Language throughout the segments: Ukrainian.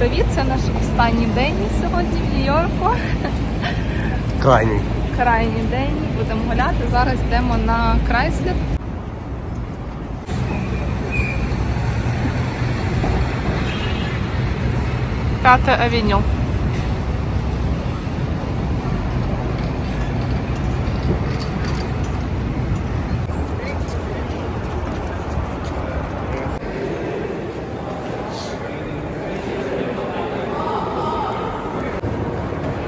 привіт! Це наш останній день сьогодні в Нью-Йорку. Крайній. Крайній день. Будемо гуляти. Зараз йдемо на Крайслер. П'яте авеню.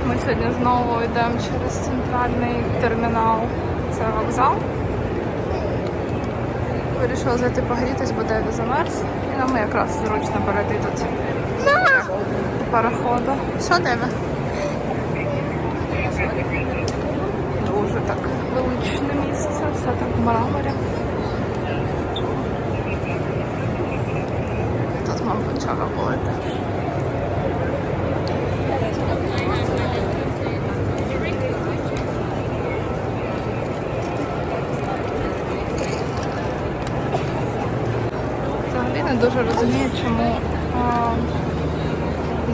Ми сьогодні знову йдемо через центральний термінал. Це вокзал. Вирішила зайти погрітись, бо Деві замерз. І нам якраз зручно перейти тут. Пароходу. Що Деві? Дуже так величне місце, все так в мраморі. Тут, мабуть, чого були теж. Взагалі не дуже розумію, чому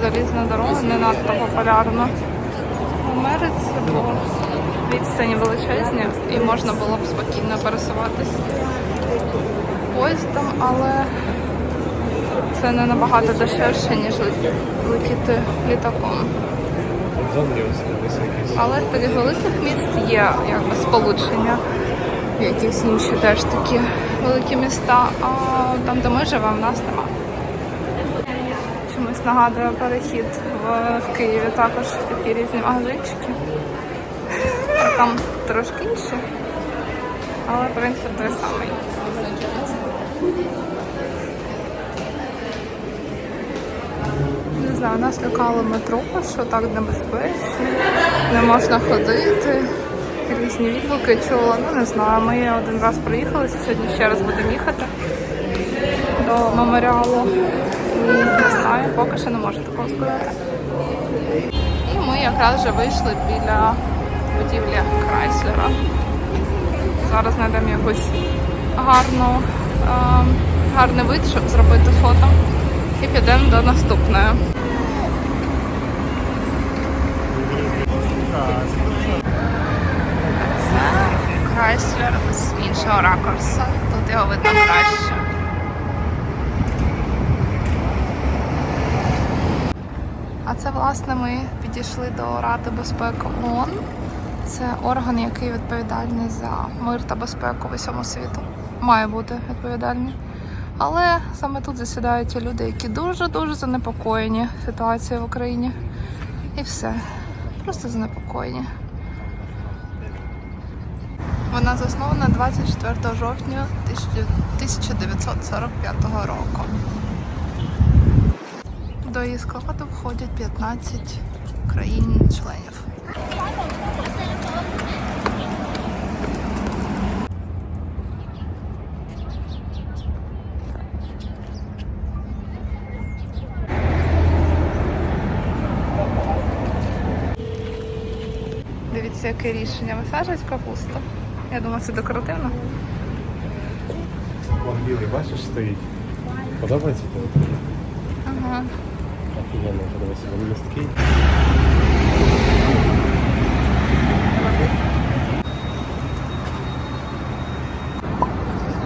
залізна дорога не надто популярна в Америці, бо відстані величезні і можна було б спокійно пересуватись поїздом, але це не набагато дешевше, ніж летіти літаком. Але з таких великих міст є якби сполучення якісь інші теж такі великі міста, а там, де ми живемо, в нас нема. Чомусь нагадує перехід в, в Києві також такі різні магазинчики. А Там трошки інші, але принцип той самий. Не знаю, нас лякало метро, що так небезпечно, не можна ходити. Різні відгуки чула, ну не знаю. Ми один раз приїхали, сьогодні ще раз будемо їхати до меморіалу. Не знаю, поки що не можу такого сказати. І ми якраз вже вийшли біля будівлі Крайслера. Зараз знайдемо якусь гарну, е, гарний вид, щоб зробити фото. І підемо до наступної. Це Крайслер з іншого ракурсу. Тут його видно краще. А це, власне, ми підійшли до Ради безпеки ООН. Це орган, який відповідальний за мир та безпеку в усьому світу. Має бути відповідальний. Але саме тут засідають ті люди, які дуже-дуже занепокоєні ситуацією в Україні. І все. Просто занепокоєні. Вона заснована 24 жовтня 1945 року. До її складу входять 15 країн-членів. Дивіться, яке рішення. Висаджують капусту. Я думаю, це декоративно. Вон білий, бачиш, стоїть. Подобається тобі? Ага. Офігенно, подивися, вони листки.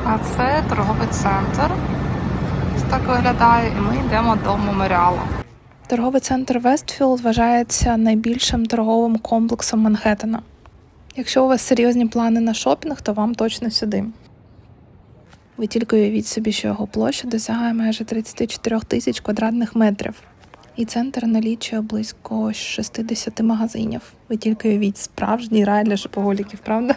А це торговий центр. Ось так виглядає, і ми йдемо до меморіалу. Торговий центр Вестфілд вважається найбільшим торговим комплексом Манхеттена. Якщо у вас серйозні плани на шопінг, то вам точно сюди. Ви тільки уявіть собі, що його площа досягає майже 34 тисяч квадратних метрів. І центр налічує близько 60 магазинів. Ви тільки уявіть справжній рай для шопоголіків, правда?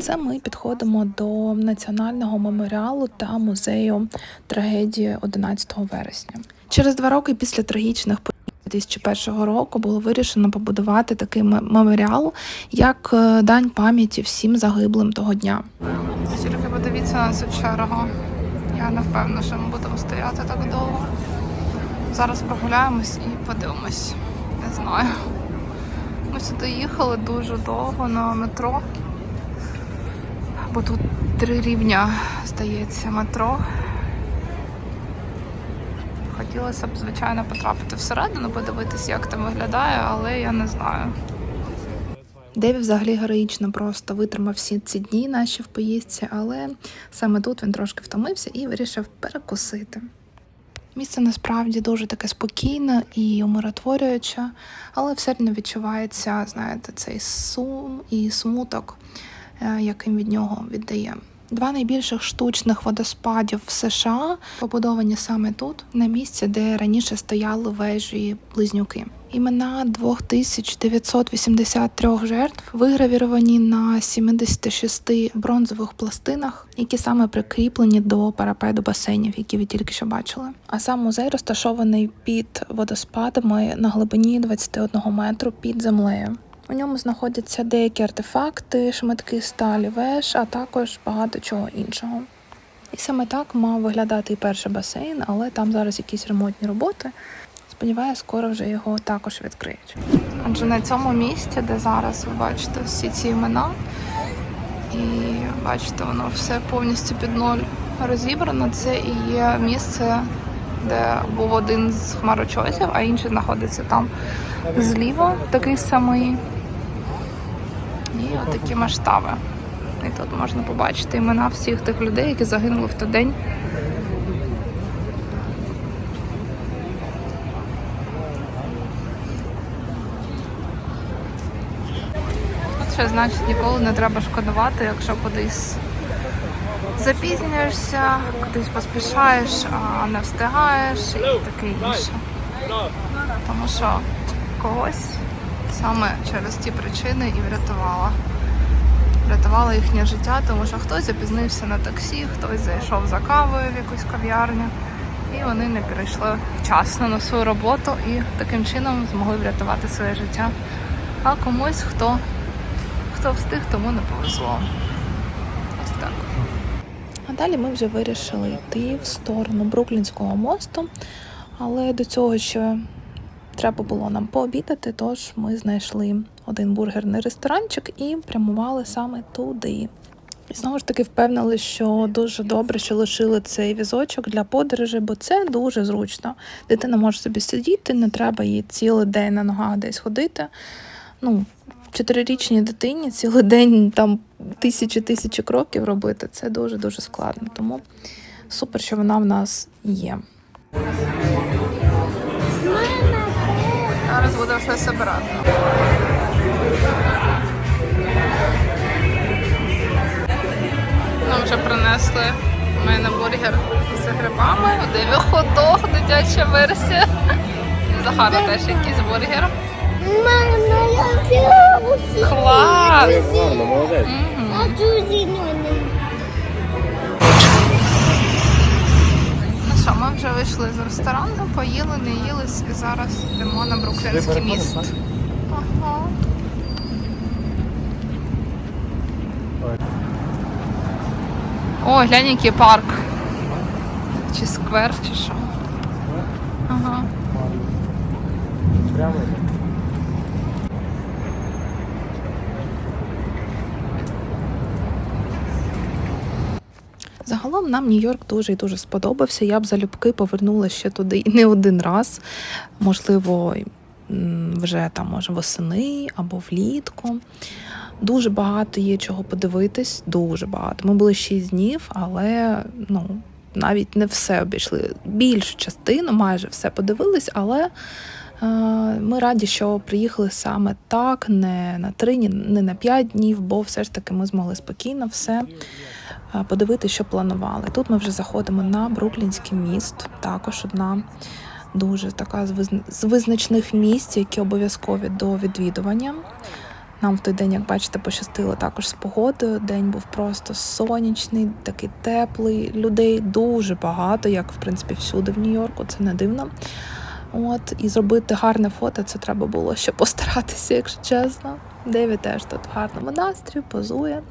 Це ми підходимо до національного меморіалу та музею трагедії 11 вересня. Через два роки після трагічних 2001 року було вирішено побудувати такий меморіал як е, дань пам'яті всім загиблим того дня. Тільки подивіться на цю чергу. Я не впевнена, що ми будемо стояти так довго. Зараз прогуляємось і подивимось. Не знаю. Ми сюди їхали дуже довго на метро. Бо тут три рівня, здається, метро. Хотілося б, звичайно, потрапити всередину, подивитися, як там виглядає, але я не знаю. Деві взагалі героїчно просто витримав всі ці дні наші в поїздці, але саме тут він трошки втомився і вирішив перекусити. Місце насправді дуже таке спокійне і умиротворююче, але все одно відчувається, знаєте, цей сум і смуток, е, яким від нього віддає. Два найбільших штучних водоспадів в США побудовані саме тут, на місці, де раніше стояли вежі близнюки. Імена 2983 жертв вигравіровані на 76 бронзових пластинах, які саме прикріплені до парапету басейнів, які ви тільки що бачили. А сам музей розташований під водоспадами на глибині 21 метру під землею. У ньому знаходяться деякі артефакти, шматки сталі веж, а також багато чого іншого. І саме так мав виглядати і перший басейн, але там зараз якісь ремонтні роботи. Сподіваюся, скоро вже його також відкриють. Адже на цьому місці, де зараз ви бачите всі ці імена, і бачите, воно все повністю під ноль розібрано. Це і є місце, де був один з хмарочосів, а інший знаходиться там зліва, такий самий. І отакі масштаби. І тут можна побачити імена всіх тих людей, які загинули в той день. От значить ніколи не треба шкодувати, якщо кудись запізнюєшся, кудись поспішаєш, а не встигаєш і таке інше. Тому що когось саме через ті причини і врятувала. Врятувала їхнє життя, тому що хтось запізнився на таксі, хтось зайшов за кавою в якусь кав'ярню, і вони не прийшли вчасно на свою роботу і таким чином змогли врятувати своє життя. А комусь, хто, хто встиг, тому не повезло. Ось так. А далі ми вже вирішили йти в сторону Бруклінського мосту, але до цього ще треба було нам пообідати, тож ми знайшли один бургерний ресторанчик і прямували саме туди. І знову ж таки впевнили, що дуже добре, що лишили цей візочок для подорожі, бо це дуже зручно. Дитина може собі сидіти, не треба їй цілий день на ногах десь ходити. Ну, чотирирічній дитині цілий день там тисячі тисячі кроків робити це дуже дуже складно. Тому супер, що вона в нас є. Будемо щось забирати. Нам вже принесли у мене бургер з грибами, де хот-дог, дитяча версія. Захара теж якийсь бургер. Мама, я. Клас! Гарно, молодець. Вийшли з ресторану, поїли, не їлись і зараз йдемо на Бруклінський міст. Ага. О, глянь, який парк. Чи сквер, чи що. Ага. Прямо Загалом нам Нью-Йорк дуже і дуже сподобався. Я б залюбки повернула ще туди не один раз. Можливо, вже там може восени або влітку. Дуже багато є чого подивитись, дуже багато. Ми були 6 днів, але ну, навіть не все обійшли. Більшу частину, майже все подивились, але е, ми раді, що приїхали саме так, не на 3, ні- не на 5 днів, бо все ж таки ми змогли спокійно все подивитися, що планували. Тут ми вже заходимо на Бруклінський міст, також одна дуже така з визначних місць, які обов'язкові до відвідування. Нам в той день, як бачите, пощастило також з погодою. День був просто сонячний, такий теплий. Людей дуже багато, як в принципі всюди в Нью-Йорку, це не дивно. От, і зробити гарне фото це треба було ще постаратися, якщо чесно. Деві теж тут в гарному настрій, позує.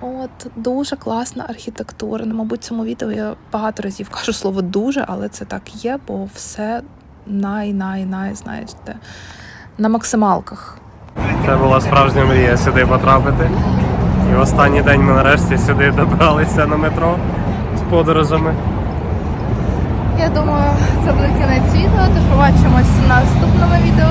От дуже класна архітектура. Ну, мабуть, в цьому відео я багато разів кажу слово дуже, але це так є, бо все най-най-най, знаєте, на максималках. Це була справжня мрія сюди потрапити. І в останній день ми нарешті сюди добралися на метро з подорожами. Я думаю, це буде кінець відео. Тож побачимось в наступному відео.